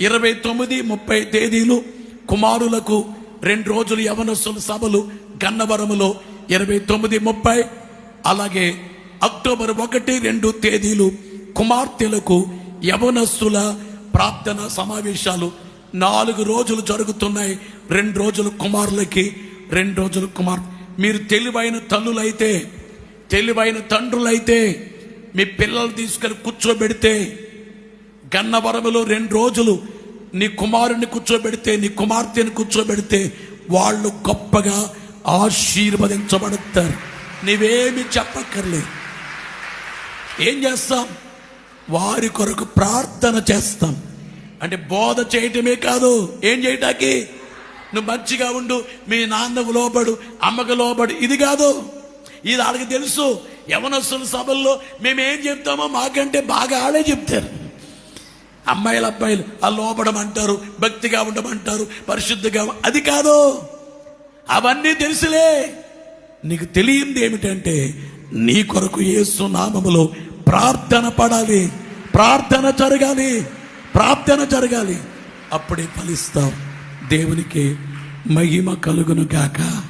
ఇరవై తొమ్మిది ముప్పై తేదీలు కుమారులకు రెండు రోజులు యవనస్తుల సభలు గన్నవరములో. ఇరవై తొమ్మిది ముప్పై అలాగే అక్టోబర్ ఒకటి రెండు తేదీలు కుమార్తెలకు యవనస్తుల ప్రార్థన సమావేశాలు. నాలుగు రోజులు జరుగుతున్నాయి. రెండు రోజులు కుమారులకి రెండు రోజులు కుమార్ మీరు తెలివైన తల్లులైతే తెలివైన తండ్రులైతే మీ పిల్లలు తీసుకెళ్ళి కూర్చోబెడితే గన్నవరములో రెండు రోజులు నీ కుమారుని కూర్చోబెడితే నీ కుమార్తెని కూర్చోబెడితే వాళ్ళు గొప్పగా ఆశీర్వదించబడతారు. నీవేమి చెప్పక్కర్లేదు. ఏం చేస్తాం? వారి కొరకు ప్రార్థన చేస్తాం. అంటే బోధ చేయటమే కాదు. ఏం చేయటానికి? నువ్వు మంచిగా ఉండు మీ నాన్నకు లోబడు అమ్మకు లోబడు. ఇది కాదు. ఇది వాళ్ళకి తెలుసు. యవనస్తుల సభల్లో మేమేం చెప్తామో మాకంటే బాగా ఆడే చెప్తారు. అమ్మాయిలు అబ్బాయిలు ఆ లోపడమంటారు భక్తిగా ఉండమంటారు పరిశుద్ధిగా అది కాదు. అవన్నీ తెలుసులే. నీకు తెలియంది ఏమిటంటే నీ కొరకు యేసు నామములో ప్రార్థన పడాలి ప్రార్థన జరగాలి ప్రార్థన జరగాలి. అప్పుడే ఫలిస్తావు దేవునికి మహిమ కలుగును గాక.